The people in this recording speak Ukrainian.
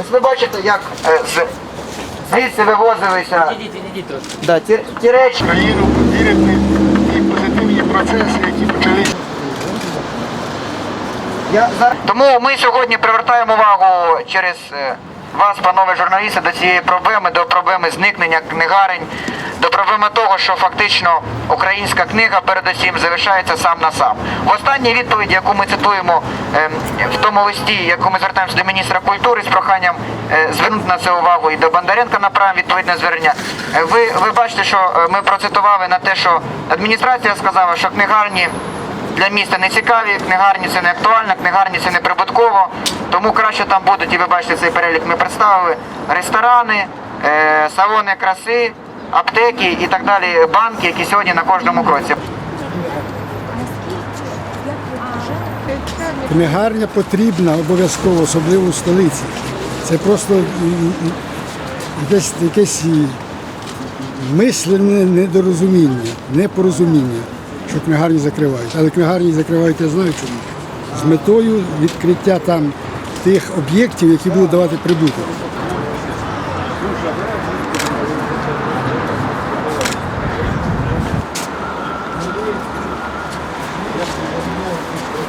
Ось ви бачите, як е, з, звідси вивозилися да, ті, ті речі. країну повірити і позитивні процеси, які почалися. Я зараз... Тому ми сьогодні привертаємо увагу через е, вас, панове журналісти, до цієї проблеми, до проблеми зникнення книгарень, до проблеми того, що фактично українська книга передусім залишається сам на сам. В останній відповіді, яку ми цитуємо ем, в тому листі, яку ми звертаємося до міністра культури з проханням е, звернути на це увагу і до Бондаренка направимо відповідне звернення. е, Ви, ви бачите, що е, ми процитували на те, що адміністрація сказала, що книгарні для міста не цікаві, книгарні це не актуально, книгарні це не прибутково. Тому краще там будуть, і ви бачите цей перелік ми представили, ресторани, е, салони краси, аптеки і так далі, банки, які сьогодні на кожному кроці. Книгарня потрібна обов'язково, особливо в столиці. Це просто якесь, якесь мислене недорозуміння, непорозуміння, що книгарні закривають. Але книгарні закривають, я знаю чому. З метою відкриття там тих об'єктів, які будуть давати прибуток.